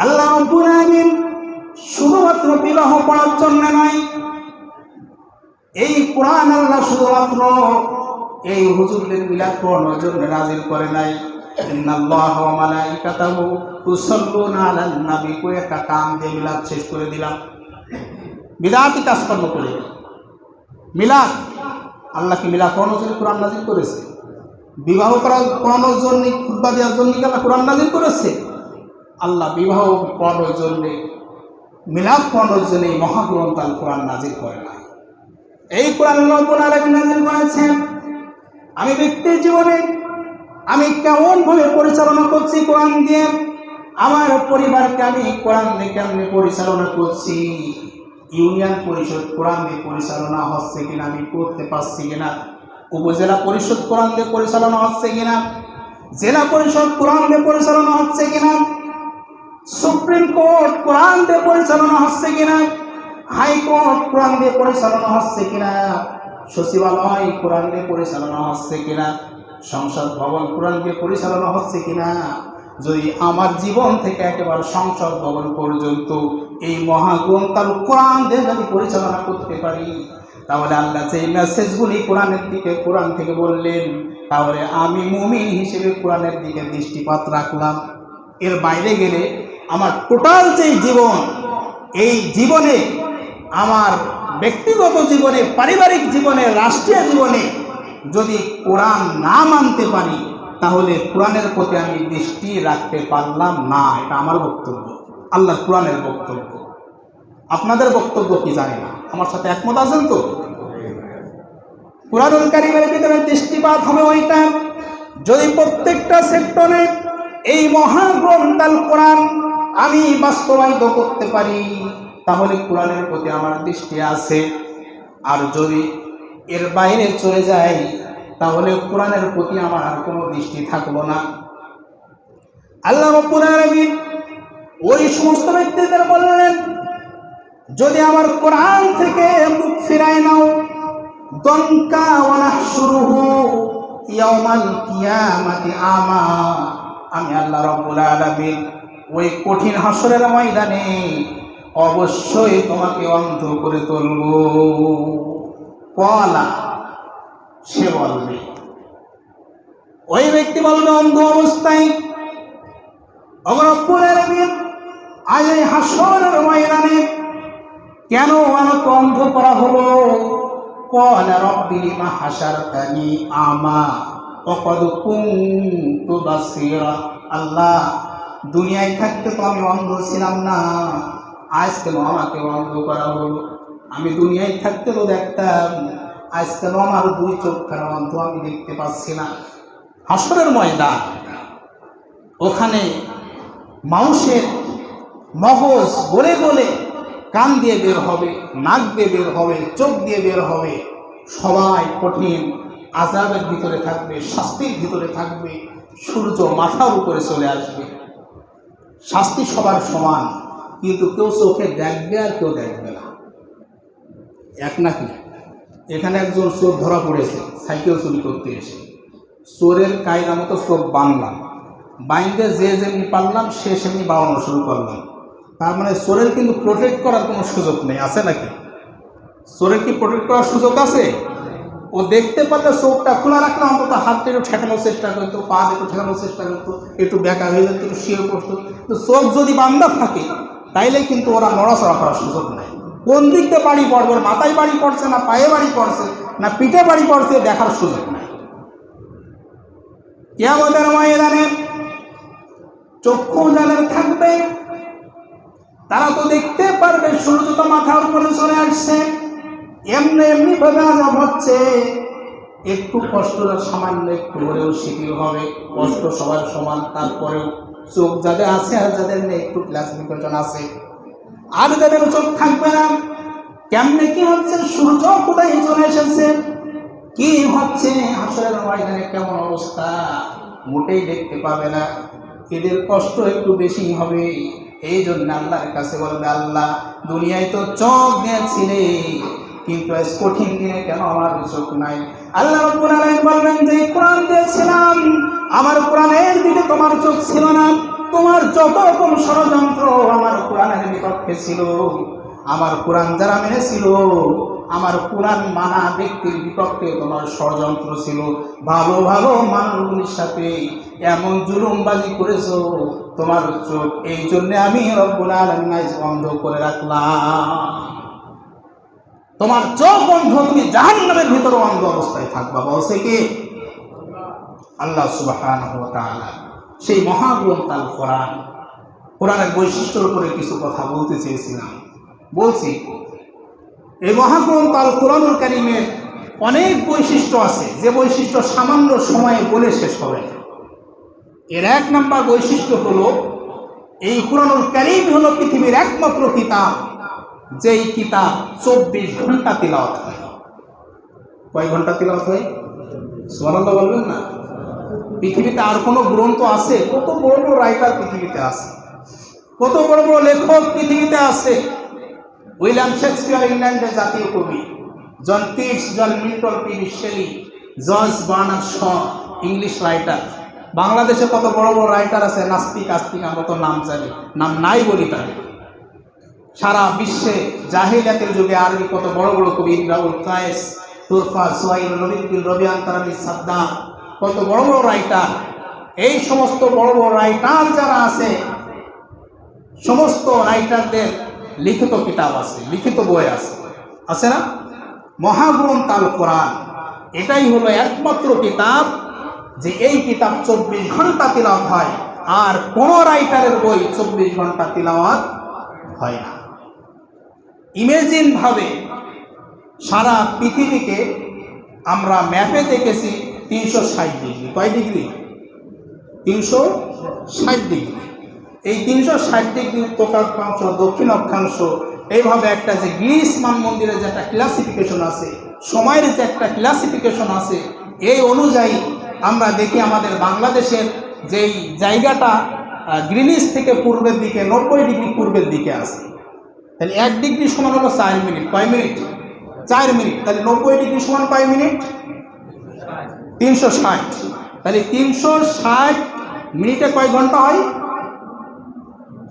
আল্লাহ রব্বুল আলামিন শুধুমাত্র বিবাহ পড়ার জন্য নয়, এই কোরআন আল্লাহ শুধুমাত্র এই হুজুরদের মিলাদ পড়ানোর জন্য নাজিল করে নাই। একটা শেষ করে দিলাম। কাজকর্ম করে? কোরআন করেছে? বিবাহ করা পড়ানোর জন্য খুদ্া দেওয়ার জন্য আল্লাহ কোরআন নাজিল করেছে? আল্লাহ বিবাহ পড়ানোর জন্যে, মিলাদ পড়ানোর জন্য এই মহাগ্রন্থ আল কোরআন নাজির করে না এই কোরআন নাজিল করেছেন। আমি ব্যক্তির জীবনে আমি কেমন ভাবে পরিচালনা করছি কোরআন দিয়ে? আমার পরিবারকে আমি কোরআন দিয়ে কেমনি পরিচালনা করছি? ইউনিয়ন পরিষদ কোরআন দিয়ে পরিচালনা হচ্ছে কিনা, আমি করতে পারছি কিনা? উপজেলা পরিষদ কোরআন দিয়ে পরিচালনা হচ্ছে কিনা? জেলা পরিষদ কোরআন দিয়ে পরিচালনা হচ্ছে কিনা? সুপ্রিম কোর্ট কোরআন দিয়ে পরিচালনা হচ্ছে কিনা? হাইকোর্ট কোরআন দিয়ে পরিচালনা হচ্ছে কিনা? সচিবালয় কোরআন দিয়ে পরিচালনা হচ্ছে কিনা? সংসদ ভবন কোরআন দিয়ে পরিচালনা হচ্ছে কিনা? যদি আমার জীবন থেকে একেবারে সংসদ ভবন পর্যন্ত এই মহাগ্রন্থাল কোরআন দিয়ে যদি পরিচালনা করতে পারি, তাহলে আল্লাহ যে মেসেজগুলি কোরআনের দিকে, কোরআন থেকে বললেন, তাহলে আমি মুমিন হিসেবে কোরআনের দিকে দৃষ্টিপাত রাখলাম। এর বাইরে গেলে আমার টোটাল যে জীবন, এই জীবনে, আমার ব্যক্তিগত জীবনে, পারিবারিক জীবনে, রাষ্ট্রীয় জীবনে, যদি কোরআন না মানতে পারি, তাহলে কোরআনের প্রতি আমি দৃষ্টি রাখতে পারলাম না, এটা আমার বক্তব্য। আল্লাহ কোরআনের বক্তব্য। আপনাদের বক্তব্য কি জানি না? আমার সাথে একমত আছেন তো? কোরআনুল কারিমের ভিতরে দৃষ্টিপাত হবে ওইটা, যদি প্রত্যেকটা সেক্টরে এই মহাগ্রন্থাল কোরআন আমি বাস্তবায়িত করতে পারি, তাহলে কোরআনের প্রতি আমার দৃষ্টি আছে। আর যদি এর বাইরে চলে যাই, তাহলে কোরআনের প্রতি আমার আর কোনো দৃষ্টি থাকল না। আল্লাহ রব্বুল ওই সমস্ত ব্যক্তিদের বললেন, যদি আমার কোরআন থেকে মুখ ফিরায় নাও দঙ্কা ওয়ানাহশুরুহু ইয়াউমাল কিয়ামাতি আমা, আমি আল্লাহ রাব্বুল আলামিন ওই কঠিন হাসরের ময়দানে অবশ্যই তোমাকে অন্ধ করে তুলব। কলা সে বলবে। ওই ব্যক্তি বলবে, অন্ধ অবস্থায় অগরপুরের আজ এই হাসরের ময়দানে কেন আমাকে অন্ধ করা হলো? কলা রব্বি হাসার হাসার আমা অকদ কুন্তু বাসিরা, আল্লাহ দুনিয়ায় থাকতে তো আমি অন্ধ ছিলাম না। আজ কেন আমাকে অন্ধ করা হলো। আমি দুনিয়ায় থাকতে তো দেখতাম আজ কেন আমার দুই চোখ কেন অন্ধ আমি দেখতে পাচ্ছি না। হাসরের ময়দান, ওখানে মানুষের মগজ গলে গলে কান দিয়ে বের হবে, নাক দিয়ে বের হবে, চোখ দিয়ে বের হবে। সবাই কঠিন আজাবের ভিতরে থাকবে, শাস্তির ভিতরে থাকবে, সূর্য মাথার উপরে চলে আসবে। শাস্তি সবার সমান, কিন্তু কেউ চোখে দেখবে আর কেউ দেখবে না। এক নাকি? এখানে একজন চোর ধরা পড়েছে, সাইকেল চুরি করতে এসে। চোরের কায়দা মতো চোখ বানলাম। বাইন্দে যে যেমনি পারলাম, সে সেমনি বাড়ানো শুরু করলাম। তার মানে চোরের কিন্তু প্রোটেক্ট করার কোনো সুযোগ নেই, আছে নাকি? চোরের কি প্রোটেক্ট করার সুযোগ আছে? ও দেখতে পারলে চোখটা খোলা রাখলে অন্তত হাতটা একটু ঠেকানোর চেষ্টা করতো পা একটু ঠেকানোর চেষ্টা করতো একটু বেকা হয়ে যেত একটু শুয়ে পড়তো তো চোখ যদি বান্ধা থাকে, তাইলে কিন্তু ওরা নড়াচড়া করার সুযোগ নেই। কোন দিক দিয়ে বাড়ি পড়বে মাথায় বাড়ি পড়ছে না, পায়ে বাড়ি পড়ছে, না পিঠে বাড়ি পড়ছে, দেখার সুযোগ নাই। কেয়ামতের ময়দানে চক্ষু যাদের থাকবে, তারা তো দেখতে পারবে, সূর্য তো মাথার উপরে চলে আসছে। এমনি এমনি ভাবে আজাব হচ্ছে। একটু কষ্টটা সামান্য একটু হলেও শিথিল হবে। কষ্ট সবার সমান, তারপরেও চোখ যাদের আছে আর যাদের নেই, একটু ক্লাস ক্লাসিফিকেশন আছে। আর যাদের চোখ থাকবে না, কেমনে কি হচ্ছে? সূর্য কোথায় চলে এসেছে? কি হচ্ছে? আসলে ময়দানে কেমন অবস্থা? মোটেই দেখতে পাবে না। এদের কষ্ট একটু বেশি হবে। এই জন্য আল্লাহর কাছে বলবে, আল্লাহ, দুনিয়ায় তো চোখ দিয়েছিলে কিন্তু কঠিন দিনে কেন আমার চোখ নাই? আল্লাহ বলবেন, যে কোরআন দিয়েছিলাম, আমার কোরআনের দিকে তোমার চোখ ছিল না, তোমার যত রকম ষড়যন্ত্র আমার কোরআনের বিপক্ষে ছিল। আমার কোরআন যারা মেনেছিল, আমার কোরআন মানা ব্যক্তির বিপক্ষে তোমার ষড়যন্ত্র ছিল। ভালো ভালো মানুষগুলির সাথে এমন জুলুমবাজি করেছ, তোমার চোখ, এই জন্য আমি রব্বুল আলমিন বন্ধ করে রাখলাম। তোমার চোখ বন্ধ, তুমি জাহান্নামের ভিতরে অন্ধ অবস্থায় থাকবা। বলছে কি? আল্লাহ ওয়া সেই মহাগ্রন্থ আল কোরআন। কোরআনের বৈশিষ্ট্যের উপরে কিছু কথা বলতে চেয়েছিলাম। বলছি, এই মহাগ্রন্থ আল কোরআনুল কারিমের অনেক বৈশিষ্ট্য আছে। যে বৈশিষ্ট্য সামান্য সময়ে বলে শেষ হবে এর এক নম্বর বৈশিষ্ট্য হলো, এই কোরআনুল কারিম হলো পৃথিবীর একমাত্র কিতাব। যেই কিতাব চব্বিশ ঘণ্টা তিলাওয়াত হয়। কয় ঘণ্টা তিলাওয়াত হয়? সুবহানাল্লাহ বলবেন না? পৃথিবীতে আর কোনো গ্রন্থ আছে? কত বড় বড় রাইটার পৃথিবীতে আছে? কত বড় বড় লেখক পৃথিবীতে আছে? উইলিয়াম শেক্সপিয়ার ইংল্যান্ডের জাতীয় কবি John Keats John Milton, P Shelley George Bernard Shaw, English writer বাংলাদেশে কত বড় বড় রাইটার আছে? নাস্তিক, আস্তিক, আমরা তো নাম জানি। নাম নাই বলি তাদের। সারা বিশ্বে জাহিলিয়াতের যুগে আরবি কত বড় বড় কবি ইমরাউল কায়েস, তুরফা, সোহাইল নবীল রবি আন্তারাবি সাদ্দাম, কত বড় বড় রাইটার এই সমস্ত বড় বড় রাইটার যারা আছে, সমস্ত রাইটারদের লিখিত কিতাব আছে, লিখিত বই আছে। আছে না? মহাগ্রন্থ আল কোরআন। এটাই হলো একমাত্র কিতাব যে এই কিতাব চব্বিশ ঘণ্টা তিলাওয়াত হয়, আর কোন রাইটারের বই চব্বিশ ঘণ্টা তিলাওয়াত হয় না। ইমেজিন ভাবে সারা পৃথিবীকে আমরা ম্যাপে দেখেছি তিনশো ষাট ডিগ্রি। কয় ডিগ্রি? তিনশো ষাট ডিগ্রি। এই তিনশো ষাট ডিগ্রি উত্তর অক্ষাংশ দক্ষিণ অক্ষাংশ এইভাবে একটা যে গ্রিস মান মন্দিরের যে একটা ক্লাসিফিকেশন আছে, সময়ের যে একটা ক্লাসিফিকেশন আছে, এই অনুযায়ী আমরা দেখি আমাদের বাংলাদেশের যেই জায়গাটা গ্রিনিস থেকে পূর্বের দিকে, নব্বই ডিগ্রি পূর্বের দিকে আছে। তাহলে এক ডিগ্রি সমান হলো চার মিনিট। কয় মিনিট? চার মিনিট। তাহলে নব্বই ডিগ্রি সমান কয় মিনিট? তিনশো ষাট। তাহলে তিনশো ষাট মিনিটে কয় ঘণ্টা হয়?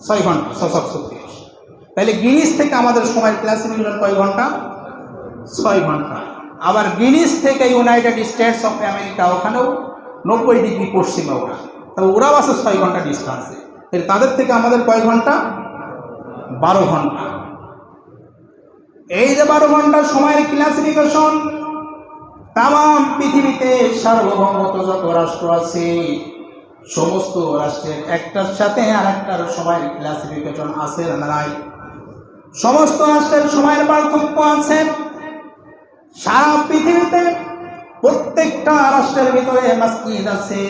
ছয় ঘণ্টা ছশো তাহলে গ্রিনিস থেকে আমাদের সময়ের ক্লাসিফিকেশন কয় ঘণ্টা? ছয় ঘণ্টা। আবার গ্রিনিস থেকে ইউনাইটেড স্টেটস অফ আমেরিকা ওখানেও নব্বই ডিগ্রি পশ্চিমে ওরা। তবে ওরাও আছে ছয় ঘণ্টা ডিস্টান্সে তাহলে তাদের থেকে আমাদের কয় ঘণ্টা? বারো ঘণ্টা। এই যে বারো ঘণ্টার সময়ের ক্লাসিফিকেশন তাম পৃথিবীতে সার্বভৌমত যত রাষ্ট্র আছে, সমস্ত রাষ্ট্রের একটার সাথে আর একটার সময়ের ক্লাসিফিকেশন আছে নাই? সমস্ত রাষ্ট্রের সময়ের পার্থক্য আছে। সারা পৃথিবীতে প্রত্যেকটা রাষ্ট্রের ভিতরে মসজিদ আছে।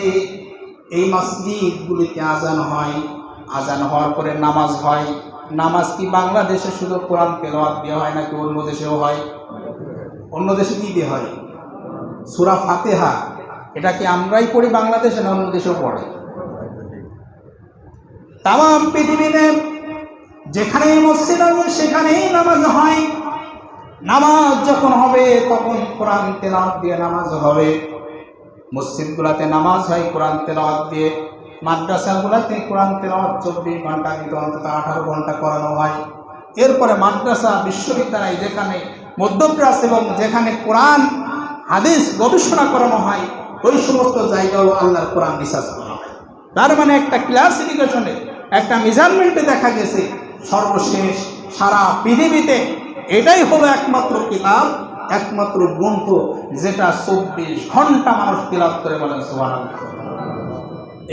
এই মসজিদগুলিতে আজান হয়। আজান হওয়ার পরে নামাজ হয়। নামাজ কি বাংলাদেশে শুধু কোরআন তেলাওয়াত দেওয়া হয় নাকি অন্য দেশেও হয়? অন্য দেশে কি দেওয়া হয়? সুরা ফাতেহা, এটা কি আমরাই পড়ি বাংলাদেশে না অন্য দেশেও পড়ে? তাম পৃথিবীতে যেখানেই মসজিদ আছে, সেখানেই নামাজ হয়। নামাজ যখন হবে, তখন কোরআন তেলাওয়াত দিয়ে নামাজ হবে। মসজিদগুলাতে নামাজ হয় কোরআন তেলাওয়াত দিয়ে। মাদ্রাসাগুলোতে কোরআন তেলাওয়াত চব্বিশ ঘণ্টা কিন্তু অন্তত আঠারো ঘণ্টা করানো হয়। এরপরে মাদ্রাসা বিশ্ববিদ্যালয় যেখানে মধ্যপ্রাস এবং যেখানে কোরআন, হাদিস গবেষণা করানো হয়, ওই সমস্ত জায়গাও আল্লাহর কোরআন রিসার্চ করা হয়। তার মানে একটা ক্লাসিফিকেশনে, একটা মেজারমেন্টে দেখা গেছে, সর্বশেষ সারা পৃথিবীতে এটাই হলো একমাত্র কিতাব, একমাত্র গ্রন্থ যেটা চব্বিশ ঘণ্টা মানুষ তিলাপ করে বলেন সোহান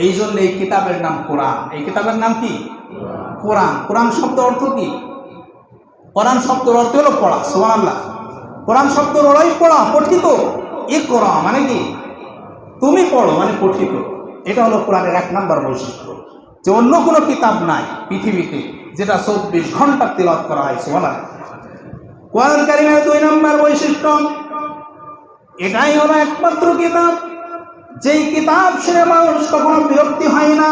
এই জন্য এই কিতাবের নাম কোরআন। এই কিতাবের নাম কি? কোরআন। কোরআন শব্দ অর্থ কি? কোরআন শব্দের অর্থ হলো পড়া আল্লাহ কোরআন শব্দের ওরাই পড়া, পঠিত। এ করা মানে কি? তুমি পড়ো মানে পঠিত। এটা হলো কোরআনের এক নম্বর বৈশিষ্ট্য। যে অন্য কোনো কিতাব নাই পৃথিবীতে, যেটা চব্বিশ ঘণ্টা তেলাওয়াত করা হয় সোহান কোরআন কারিমের দুই নম্বর বৈশিষ্ট্য, এটাই হলো একমাত্র কিতাব। যেই কিতাব শুনে মানুষ কখনো বিরক্তি হয় না,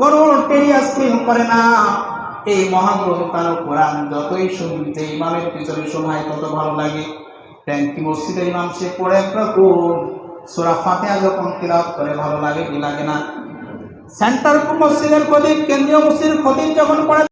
কোনো টেরিয়াস ফিল করে না। এই মহাগ্রন্থ আল কোরআন যতই শুন যে ইমামের পিছনে শোনায় তত ভালো লাগে। ট্যাঙ্কি মসজিদের ইমাম সে পড়ে একরকম সোরা ফাতেহা যখন তিলাপ করে, ভালো লাগে কি লাগে না? সেন্টার মসজিদের খতিব কেন্দ্রীয় মসজিদের খতিব যখন পড়ে